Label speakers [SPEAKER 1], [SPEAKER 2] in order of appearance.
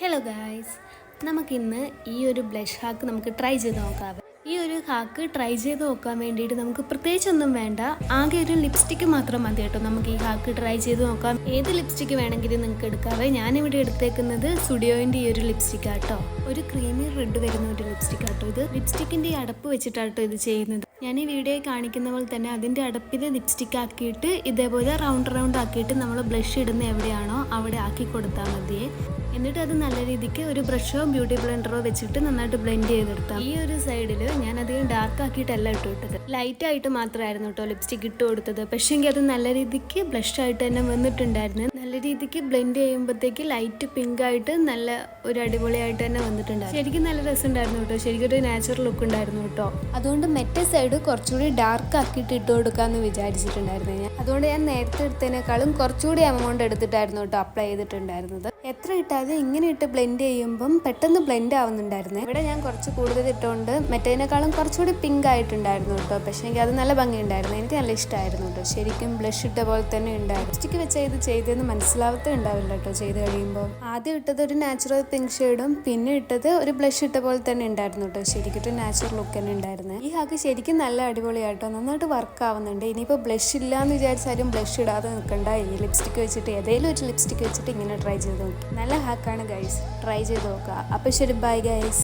[SPEAKER 1] Hello guys നമുക്കിന്ന് ഈ ഒരു ബ്ലഷ് ഹാക്ക് നമുക്ക് ട്രൈ ചെയ്ത് നോക്കാം. ഈ ഒരു ഹാക്ക് ട്രൈ ചെയ്ത് നോക്കാൻ വേണ്ടിയിട്ട് നമുക്ക് പ്രത്യേകിച്ചൊന്നും വേണ്ട. ആകെ ഒരു ലിപ്സ്റ്റിക്ക് മാത്രം മതി കേട്ടോ. നമുക്ക് ഈ ഹാക്ക് ട്രൈ ചെയ്ത് നോക്കാം. ഏത് ലിപ്സ്റ്റിക്ക് വേണമെങ്കിലും നിങ്ങൾക്ക് എടുക്കാവേ. ഞാനിവിടെ എടുത്തേക്കുന്നത് സ്റ്റുഡിയോയിന്റെ ഈ ഒരു ലിപ്സ്റ്റിക് ആട്ടോ ഒരു ക്രീമി റെഡ് വരുന്ന ഒരു ലിപ്സ്റ്റിക് ആട്ടോ ഇത്. ലിപ്സ്റ്റിക്കിന്റെ ഈ അടപ്പ് വെച്ചിട്ടാട്ടോ ഇത് ചെയ്യുന്നത്. ഞാൻ ഈ വീഡിയോ കാണിക്കുന്ന പോലെ തന്നെ അതിന്റെ അടപ്പിൽ ലിപ്സ്റ്റിക് ആക്കിയിട്ട് ഇതേപോലെ റൗണ്ട് റൗണ്ട് ആക്കിയിട്ട് നമ്മൾ ബ്ലഷ് ഇടുന്ന എവിടെയാണോ അവിടെ ആക്കി കൊടുത്താൽ മതിയേ. എന്നിട്ട് അത് നല്ല രീതിക്ക് ഒരു ബ്രഷോ ബ്യൂട്ടി ബ്ലെൻഡറോ വെച്ചിട്ട് നന്നായിട്ട് ബ്ലെൻഡ് ചെയ്തെടുത്താം. ഈ ഒരു സൈഡിൽ ഞാൻ അധികം ഡാർക്ക് ആക്കിയിട്ടല്ല ഇട്ട് വിട്ടത് ലൈറ്റ് ആയിട്ട് മാത്രമായിരുന്നു കേട്ടോ ലിപ്സ്റ്റിക് ഇട്ട് കൊടുത്തത്. പക്ഷേങ്കിൽ അത് നല്ല രീതിക്ക് ബ്ലഷ് ആയിട്ട് തന്നെ വന്നിട്ടുണ്ടായിരുന്നു. നല്ല രീതിക്ക് ബ്ലെൻഡ് ചെയ്യുമ്പോഴത്തേക്ക് ലൈറ്റ് പിങ്ക് ആയിട്ട് നല്ല ഒരു അടിപൊളിയായിട്ട് തന്നെ വന്നിട്ടുണ്ടായിരുന്നു. ശരിക്കും നല്ല രസമുണ്ടായിരുന്നു കേട്ടോ. ശരിക്കും ഒരു നാച്ചുറൽ ലുക്ക് ഉണ്ടായിരുന്നു കേട്ടോ. അതുകൊണ്ട് മെറ്റ സൈഡ് കുറച്ചുകൂടി ഡാർക്ക് ആക്കിയിട്ട് ഇട്ട് കൊടുക്കാമെന്ന് വിചാരിച്ചിട്ടുണ്ടായിരുന്നു ഞാൻ. അതുകൊണ്ട് ഞാൻ നേരത്തെ എടുത്തതിനേക്കാളും കുറച്ചുകൂടി എമൗണ്ട് എടുത്തിട്ടായിരുന്നു കേട്ടോ അപ്ലൈ ചെയ്തിട്ടുണ്ടായിരുന്നത്. എത്ര ഇട്ടാലും ഇങ്ങനെ ഇട്ട് ബ്ലെൻഡ് ചെയ്യുമ്പം പെട്ടെന്ന് ബ്ലെൻഡ് ആവുന്നുണ്ടായിരുന്നു. ഇവിടെ ഞാൻ കുറച്ച് കൂടുതൽ ഇട്ടുകൊണ്ട് മറ്റേതിനേക്കാളും കുറച്ചുകൂടി പിങ്ക് ആയിട്ടുണ്ടായിരുന്നു കേട്ടോ. പക്ഷേ എനിക്ക് അത് നല്ല ഭംഗിയുണ്ടായിരുന്നു. എനിക്ക് നല്ല ഇഷ്ടമായിരുന്നു കേട്ടോ. ശരിക്കും ബ്ലഷ് ഇട്ട പോലെ തന്നെ ഉണ്ടായിരുന്നു. ലിപ്സ്റ്റിക്ക് വെച്ച ഇത് ചെയ്തതെന്ന് മനസ്സിലാവത്തേ ഉണ്ടാവില്ല കേട്ടോ ചെയ്ത് കഴിയുമ്പോൾ ആദ്യം ഇട്ടത് ഒരു നാച്ചുറൽ പിങ്ക് ഷെയ്ഡും പിന്നെ ഇട്ടത് ഒരു ബ്ലഷ് ഇട്ട പോലെ തന്നെ ഉണ്ടായിരുന്നു കേട്ടോ. ശരിക്കും ഒരു നാച്ചുറൽ ലുക്ക് തന്നെ ഉണ്ടായിരുന്നു. ഈ ഹാക്ക് ശരിക്കും നല്ല അടിപൊളിയായിട്ടോ നന്നായിട്ട് വർക്ക് ആവുന്നുണ്ട്. ഇനിയിപ്പോൾ ബ്ലഷ് ഇല്ല എന്ന് വിചാരിച്ചാലും ബ്ലഷ് ഇടാതെ നിൽക്കണ്ട ഈ ലിപ്സ്റ്റിക്ക് വെച്ചിട്ട് ഏതെങ്കിലും ഒരു ലിപ്സ്റ്റിക്ക് വെച്ചിട്ട് ഇങ്ങനെ ട്രൈ ചെയ്ത് നല്ല ഹാക്കാണ് ഗൈസ് ട്രൈ ചെയ്ത് നോക്കുക. അപ്പോൾ ശരി ബൈ ഗൈസ്